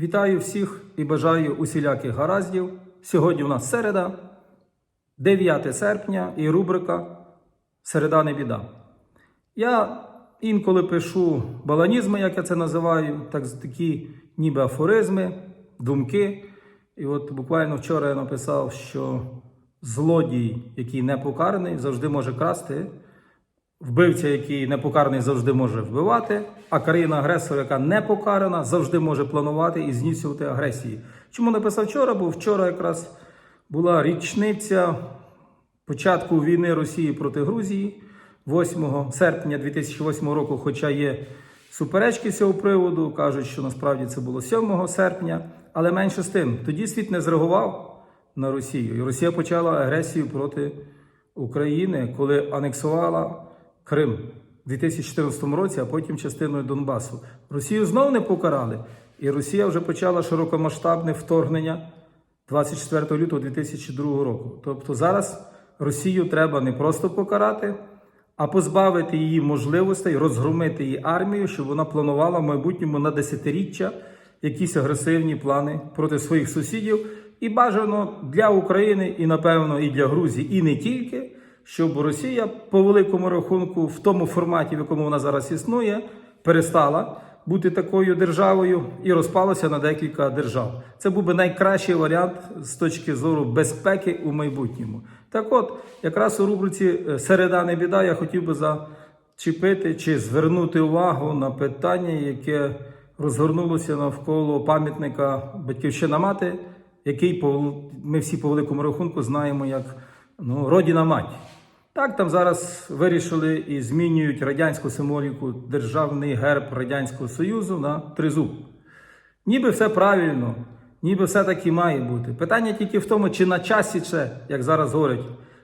Вітаю всіх і бажаю усіляких гараздів. Сьогодні у нас середа, 9 серпня і рубрика Середа не біда. Я інколи пишу баланізми, як я це називаю, так, такі ніби афоризми, думки. І от буквально вчора я написав, що злодій, який не покараний, завжди може красти. Вбивця, який не покараний, завжди може вбивати, а країна агресора, яка не покарана, завжди може планувати і здійснювати агресії. Чому написав вчора? Бо вчора якраз була річниця початку війни Росії проти Грузії 8 серпня 2008 року, хоча є суперечки з цього приводу, кажуть, що насправді це було 7 серпня, але менше з тим, тоді світ не зреагував на Росію, і Росія почала агресію проти України, коли анексувала Крим у 2014 році, а потім частиною Донбасу. Росію знов не покарали, і Росія вже почала широкомасштабне вторгнення 24 лютого 2002 року. Тобто зараз Росію треба не просто покарати, а позбавити її можливостей розгромити її армію, щоб вона планувала в майбутньому на десятиріччя якісь агресивні плани проти своїх сусідів. І бажано для України, і напевно і для Грузії, і не тільки, щоб Росія по великому рахунку в тому форматі, в якому вона зараз існує, перестала бути такою державою і розпалася на декілька держав. Це був би найкращий варіант з точки зору безпеки у майбутньому. Так от, якраз у рубриці е, Середа не біда я хотів би зачепити чи звернути увагу на питання, яке розгорнулося навколо пам'ятника Батьківщина мати, який ми всі по великому рахунку знаємо як ну, Родіна мать. Так, там зараз вирішили і змінюють радянську символіку державний герб Радянського Союзу на тризуб. Ніби все правильно, ніби все так і має бути. Питання тільки в тому, чи на часі це, як зараз говорять,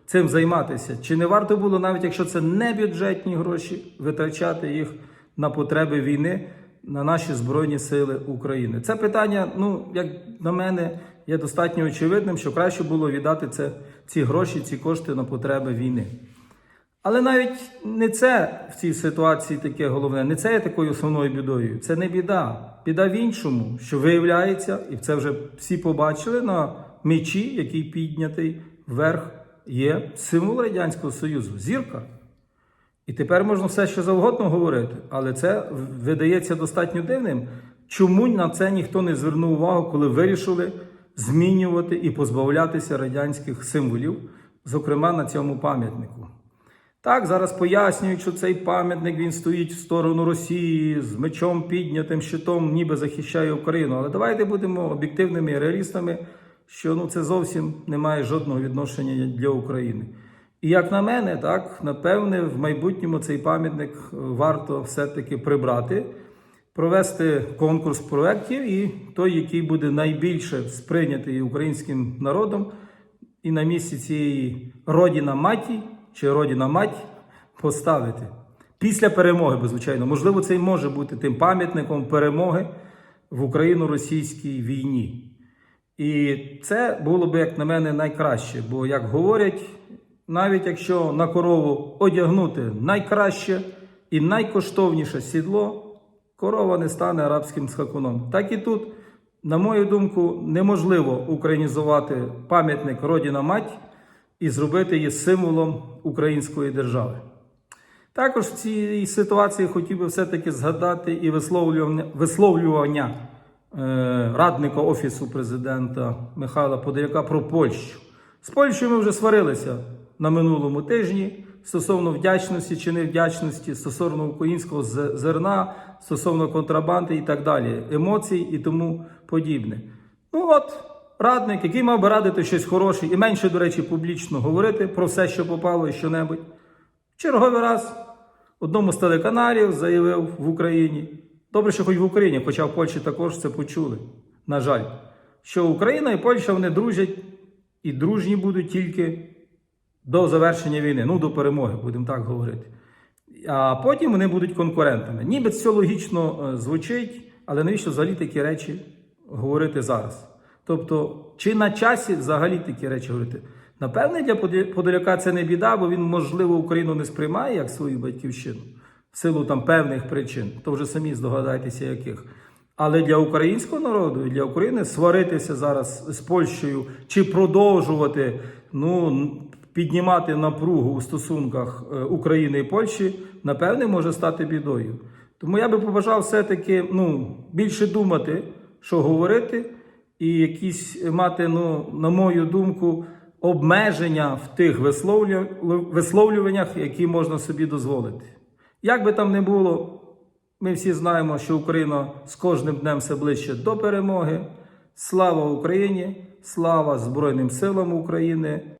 цим займатися, чи не варто було, навіть якщо це не бюджетні гроші, витрачати їх на потреби війни на наші Збройні Сили України. Це питання, ну, як на мене, є достатньо очевидним, що краще було віддати це, ці гроші, ці кошти на потреби війни. Але навіть не це в цій ситуації таке головне, не це є такою основною бідою. Це не біда. Біда в іншому, що виявляється, і це вже всі побачили на мечі, який піднятий вверх, є символ Радянського Союзу зірка. І тепер можна все що завгодно говорити, але це видається достатньо дивним. Чому на це ніхто не звернув увагу, коли вирішили змінювати і позбавлятися радянських символів, зокрема на цьому пам'ятнику? Так, зараз пояснюють, що цей пам'ятник він стоїть в сторону Росії з мечом піднятим щитом, ніби захищає Україну. Але давайте будемо об'єктивними і реалістами, що ну, це зовсім не має жодного відношення для України. І як на мене, так, напевне, в майбутньому цей пам'ятник варто все-таки прибрати, провести конкурс проєктів і той, який буде найбільше сприйнятий українським народом, і на місці цієї родіна маті чи родіна мать поставити. Після перемоги, бо, звичайно, можливо, це і може бути тим пам'ятником перемоги в Україно-російській війні. І це було б, як на мене, найкраще. Бо, як говорять, навіть якщо на корову одягнути найкраще і найкоштовніше сідло, корова не стане арабським скакуном. Так і тут, на мою думку, неможливо українізувати пам'ятник Родіна Мать і зробити її символом української держави. Також в цій ситуації хотів би все-таки згадати і висловлювання, висловлювання е, радника Офісу президента Михайла Подоляка про Польщу. З Польщею ми вже сварилися на минулому тижні стосовно вдячності чи невдячності, стосовно українського зерна, стосовно контрабанди і так далі, емоцій і тому подібне. Ну от, радник, який мав би радити щось хороше і менше, до речі, публічно говорити про все, що попало і що-небудь. В черговий раз одному з телеканалів заявив в Україні. Добре, що хоч в Україні, хоча в Польщі також це почули. На жаль, що Україна і Польща вони дружать і дружні будуть тільки до завершення війни, ну до перемоги, будемо так говорити. А потім вони будуть конкурентами. Ніби це логічно е, звучить, але навіщо взагалі такі речі говорити зараз? Тобто, чи на часі взагалі такі речі говорити? Напевне, для Подоля- Подоляка це не біда, бо він, можливо, Україну не сприймає як свою батьківщину в силу там певних причин, то вже самі здогадайтеся, яких. Але для українського народу і для України сваритися зараз з Польщею чи продовжувати ну, піднімати напругу у стосунках е, України і Польщі, напевне, може стати бідою. Тому я би побажав все-таки ну, більше думати, що говорити, і якісь мати, ну, на мою думку, обмеження в тих висловлюваннях, які можна собі дозволити. Як би там не було, ми всі знаємо, що Україна з кожним днем все ближче до перемоги. Слава Україні! Слава Збройним силам України!